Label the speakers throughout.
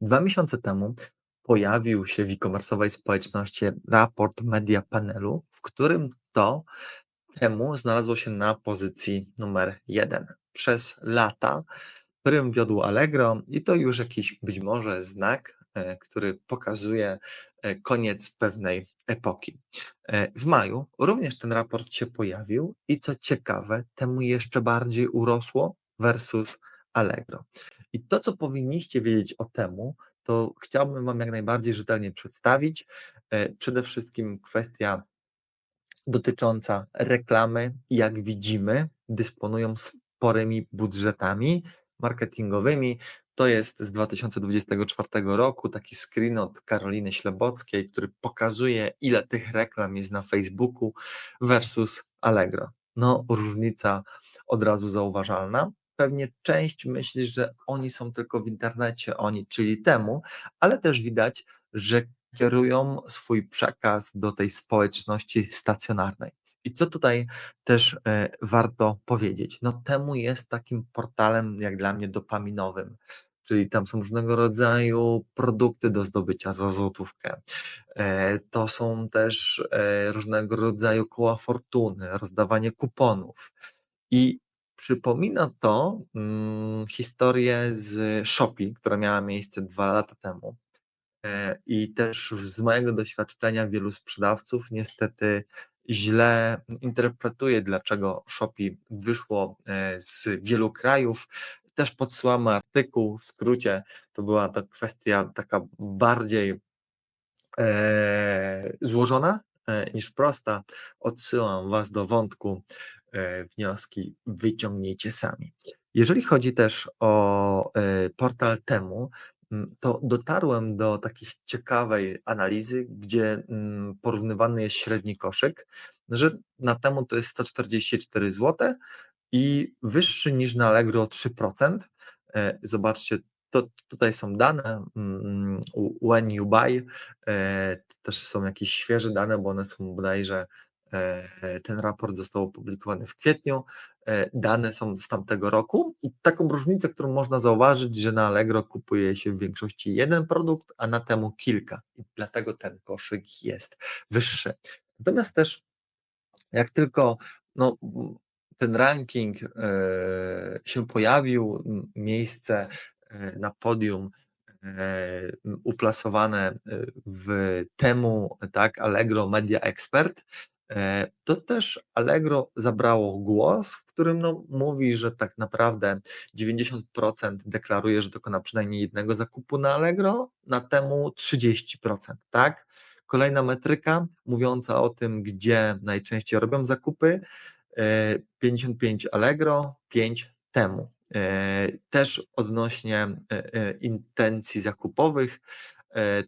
Speaker 1: 2 miesiące temu pojawił się w e-commerce'owej społeczności raport Media Panelu, w którym to Temu znalazło się na pozycji numer 1 przez lata. Prym wiodł Allegro i to już jakiś być może znak, e, który pokazuje e, koniec pewnej epoki. E, w maju również ten raport się pojawił i co ciekawe, temu jeszcze bardziej urosło versus Allegro. I to, co powinniście wiedzieć o temu, to chciałbym Wam jak najbardziej rzetelnie przedstawić. Przede wszystkim kwestia dotycząca reklamy, jak widzimy, dysponują sporymi budżetami marketingowymi. To jest z 2024 roku taki screen od Karoliny Ślebockiej, który pokazuje, ile tych reklam jest na Facebooku versus Allegro. No, różnica od razu zauważalna. Pewnie część myśli, że oni są tylko w internecie, oni, czyli temu, ale też widać, że kierują swój przekaz do tej społeczności stacjonarnej. I co tutaj też e, warto powiedzieć? No temu jest takim portalem, jak dla mnie, dopaminowym. Czyli tam są różnego rodzaju produkty do zdobycia za złotówkę. E, to są też e, różnego rodzaju koła fortuny, rozdawanie kuponów. I przypomina to mm, historię z Shopee, która miała miejsce dwa lata temu. E, I też z mojego doświadczenia wielu sprzedawców niestety źle interpretuje, dlaczego Shopee wyszło e, z wielu krajów. Też podsyłamy artykuł, w skrócie to była to kwestia taka bardziej e, złożona niż prosta. Odsyłam Was do wątku, wnioski wyciągnijcie sami. Jeżeli chodzi też o portal Temu, Mm, to dotarłem do takiej ciekawej analizy, gdzie mm, porównywany jest średni koszyk, że na temu to jest 144 zł i wyższy niż na Allegro o 3%. E, zobaczcie, to tutaj są dane mm, when you buy, e, też są jakieś świeże dane, bo one są bodajże E, ten raport został opublikowany w kwietniu. E, dane są z tamtego roku i taką różnicę, którą można zauważyć, że na Allegro kupuje się w większości jeden produkt, a na temu kilka i dlatego ten koszyk jest wyższy. Natomiast też jak tylko no, ten ranking e, się pojawił, miejsce na podium uplasowane w temu, tak, Allegro Media Expert, E, to też Allegro zabrało głos, w którym no, mówi, że tak naprawdę 90% deklaruje, że dokona przynajmniej jednego zakupu na Allegro, na temu 30%, tak? Kolejna metryka mówiąca o tym, gdzie najczęściej robią zakupy, 55 e, Allegro, 5 temu. E, też odnośnie intencji zakupowych, E,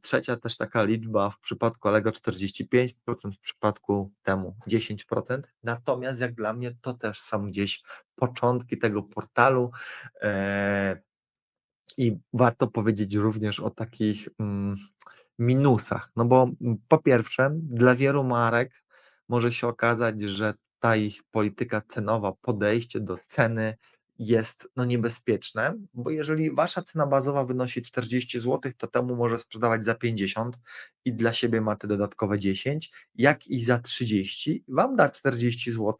Speaker 1: trzecia też taka liczba w przypadku Alego 45%, w przypadku temu 10%. Natomiast jak dla mnie to też są gdzieś początki tego portalu. E, I warto powiedzieć również o takich mm, minusach. No bo mm, po pierwsze, dla wielu marek może się okazać, że ta ich polityka cenowa, podejście do ceny jest no, niebezpieczne, bo jeżeli wasza cena bazowa wynosi 40 zł, to temu może sprzedawać za 50 i dla siebie ma te dodatkowe 10, jak i za 30, wam da 40 zł,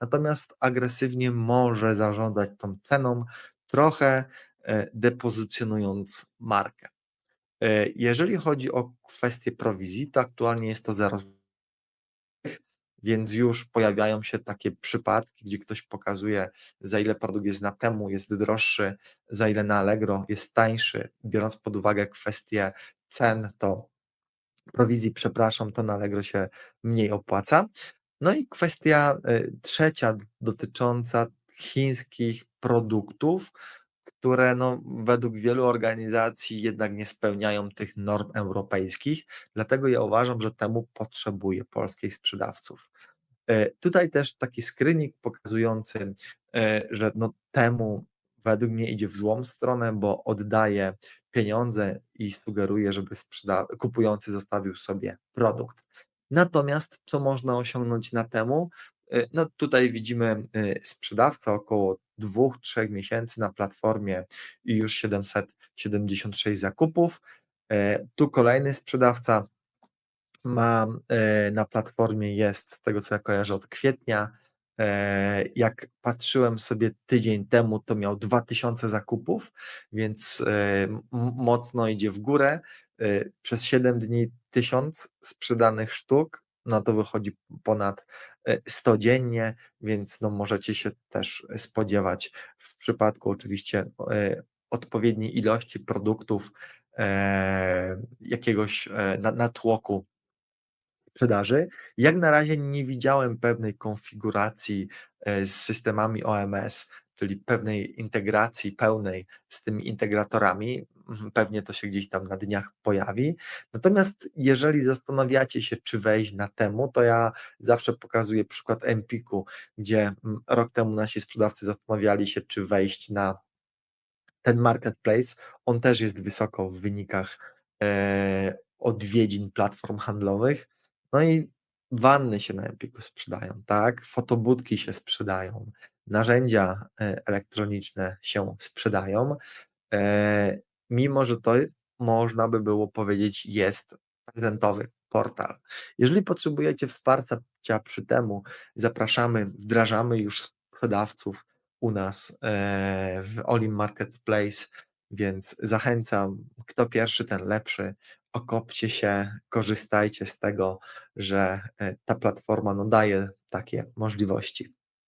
Speaker 1: natomiast agresywnie może zarządzać tą ceną, trochę e, depozycjonując markę. E, jeżeli chodzi o kwestię prowizji, to aktualnie jest to 0 więc już pojawiają się takie przypadki, gdzie ktoś pokazuje, za ile produkt jest na temu, jest droższy, za ile na Allegro jest tańszy. Biorąc pod uwagę kwestię cen, to prowizji, przepraszam, to na Allegro się mniej opłaca. No i kwestia y, trzecia dotycząca chińskich produktów, które no, według wielu organizacji jednak nie spełniają tych norm europejskich. Dlatego ja uważam, że temu potrzebuje polskich sprzedawców. E, tutaj też taki skrynik pokazujący, e, że no, temu według mnie idzie w złą stronę, bo oddaje pieniądze i sugeruje, żeby sprzeda- kupujący zostawił sobie produkt. Natomiast co można osiągnąć na temu? Y, no tutaj widzimy, y, sprzedawcę około 2-3 miesięcy na platformie i już 776 zakupów. E, tu kolejny sprzedawca ma, e, na platformie jest, tego co ja kojarzę, od kwietnia. E, jak patrzyłem sobie tydzień temu, to miał 2000 zakupów, więc e, mocno idzie w górę. E, przez 7 dni 1000 sprzedanych sztuk, no to wychodzi ponad, e, 100 dziennie, więc no możecie się też spodziewać w przypadku oczywiście, e, odpowiedniej ilości produktów, e, jakiegoś, e, na natłoku sprzedaży. Jak na razie nie widziałem pewnej konfiguracji, e, z systemami OMS, czyli pewnej integracji pełnej z tymi integratorami. Mhm, pewnie to się gdzieś tam na dniach pojawi. Natomiast jeżeli zastanawiacie się, czy wejść na Temu, to ja zawsze pokazuję przykład Empiku, gdzie, rok temu nasi sprzedawcy zastanawiali się, czy wejść na ten marketplace. On też jest wysoko w wynikach, e, odwiedzin platform handlowych. No i wanny się na Empiku sprzedają, tak, fotobudki się sprzedają, narzędzia, e, elektroniczne się sprzedają, e, mimo że to można by było powiedzieć, jest prezentowy portal. Jeżeli potrzebujecie wsparcia przy Temu, zapraszamy, wdrażamy już sprzedawców u nas, e, w Olim Marketplace, więc zachęcam, kto pierwszy, ten lepszy. Okopcie się, korzystajcie z tego, że, e, ta platforma, no daje takie możliwości.